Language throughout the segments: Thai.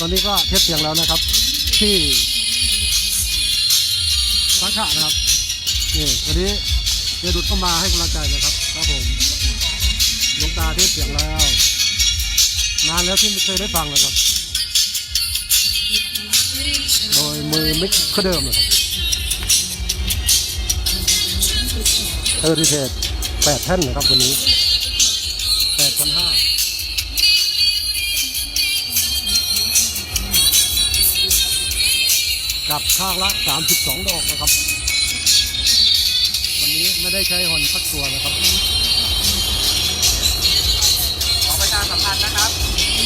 ตอนนี้ก็เทสเสียงแล้วนะครับ ที่สังขะนะครับนี่วันนี้เดดุดเข้ามาให้กำลังใจนะครับครับผมลงตาเทสเสียงแล้ว นานแล้วที่ไม่เคยได้ฟังเลยครับ โดยมือมิกก็เดิมนะครับเทออที่เทศแปดแท่นนะครับวันนี้ กับข้างละสามสิบสองดอกนะครับ วันนี้ไม่ได้ใช้หอนสักตัวนะครับขอประชาสัมพันธ์นะครับ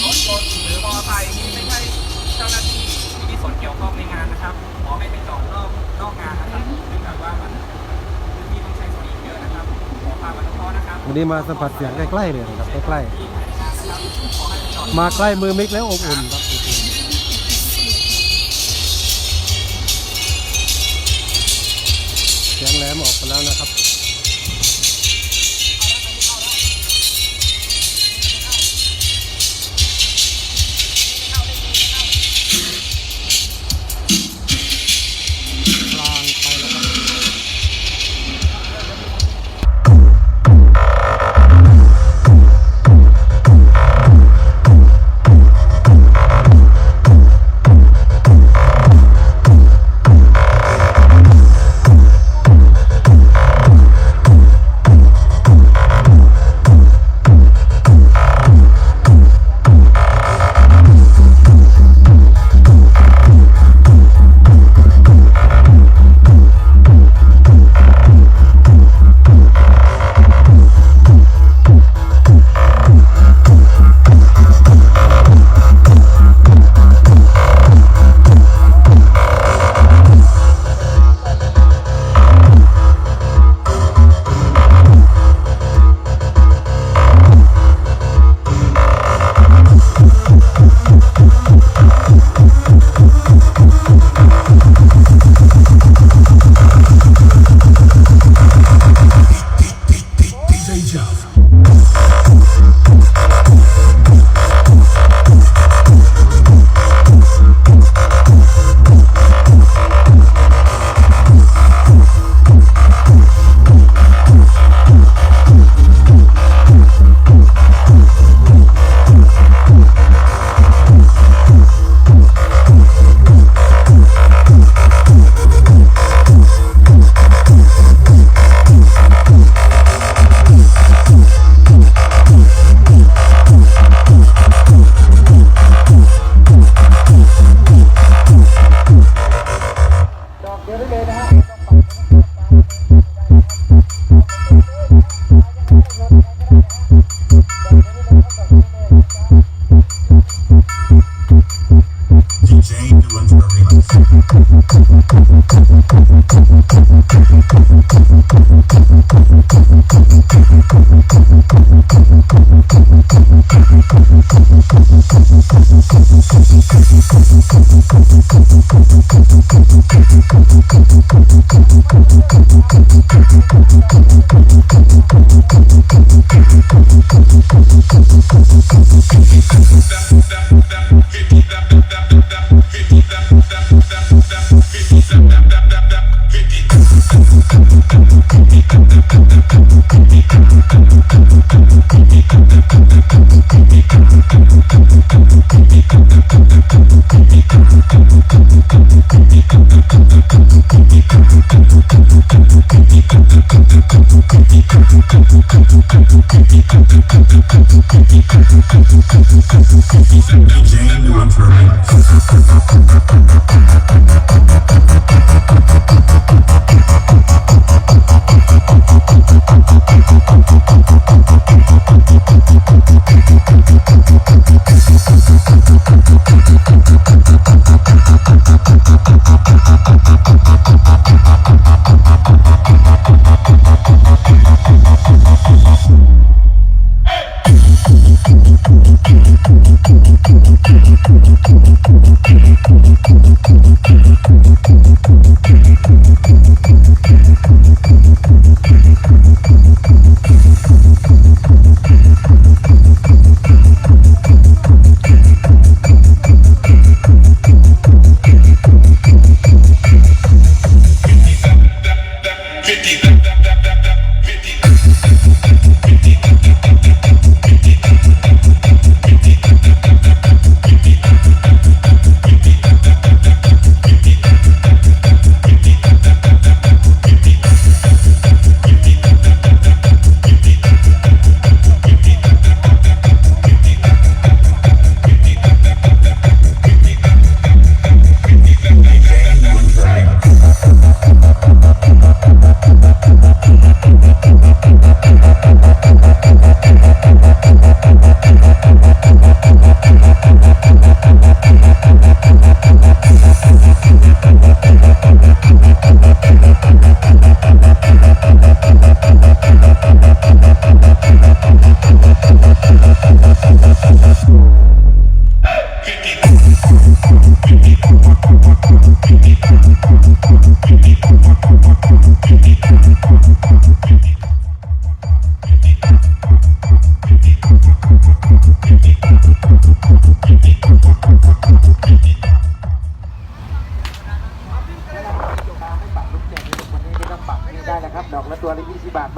รถยนต์หรือมอเตอร์ไซค์ที่ไม่ใช่เจ้าหน้าที่ที่มีส่วนเกี่ยวข้องในงานนะครับ ขอให้ไปจอดนอกนอกงานนะครับเนื่องจากว่ามันพื้นที่ต้องใช้สปีดเยอะนะครับขอความอนุเคราะห์นะครับวันนี้มาสัมผัสเสียงใกล้ๆเลยนะครับใกล้ที่ภายในงานนะครับขอให้ไปจอดๆมาใกล้มือมิกแล้วอบอุ่นครับ เสียงแหลมออกมาแล้วนะครับ Come on.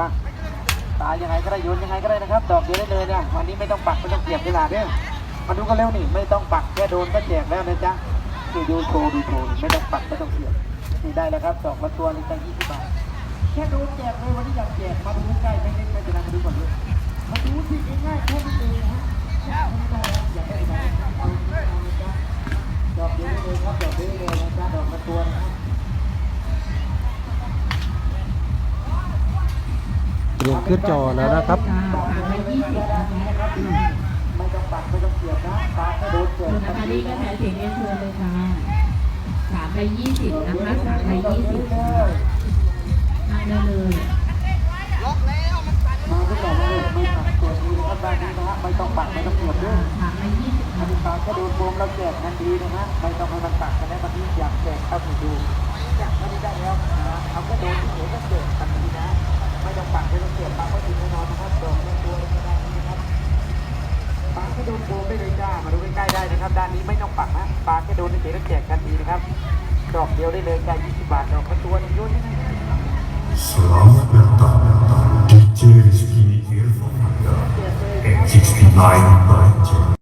บ้างตายยังไงก็ได้โยนยังไงก็ได้นะครับ ดอกเดียวได้เลยเนี่ยวันนี้ไม่ต้องปักไม่ต้องเก็บเวลาเนี่ยมาดูกันเร็วนี่ไม่ต้องปักแค่โดนก็แจกแล้วนะจ๊ะดูดูโชว์ดูโชว์ไม่ต้องปักไม่ต้องเสียบนี่ได้แล้วครับดอกมาตัวนี่ตั้งยี่สิบบาทแค่โดนแจกเลยวันนี้อยากแจกมาดูใกล้ไม่ล่นไม่เป็นไรมาดูก่อนเลยมาดูที่ง่ายๆแค่นี้เองนะฮะอยากให้ได้อยากให้ได้ เตรียมขึ้นจอแล้วนะครับจ้าสามใบยี่สิบนะคะไม่ต้องปักไม่ต้องเสียบนะปากให้โดนเสียบคุณนาตาลีก็แถวเสียงเรียนเชิญเลยค่ะสามใบยี่สิบนะคะสามใบยี่สิบนั่งได้เลยมาทุกอย่างเลยไม่ปักตัวนี้นะครับด้านนี้นะฮะไม่ต้องปักไม่ต้องเสียบด้วยสามใบยี่สิบอันนี้ปากก็โดนโกงแล้วแจกทันทีนะฮะไม่ต้องให้มันปักกันแล้ววันนี้อยากแจกเข้าไปดูอยากไม่ได้แล้วนะเอาก็โดนที่เหลือก็แจกทันทีนะ ไม่ต้องปักไม่ต้องเสียบปักก็ถึงแน่นอนนะครับดอกแม่ตัวเลยก็ได้นะครับปักก็โดนโดนไม่เลยจ้ามาดูใกล้ๆได้นะครับ ด้านนี้ไม่ต้องปักนะปักแค่โดนที่เหลือก็แจกกันดีนะครับ ดอกเดียวได้เลยจ้า20 บาทดอกละตัวนึงด้วยนะ Selamat datang di DJ Rizky Irfan Anda. M69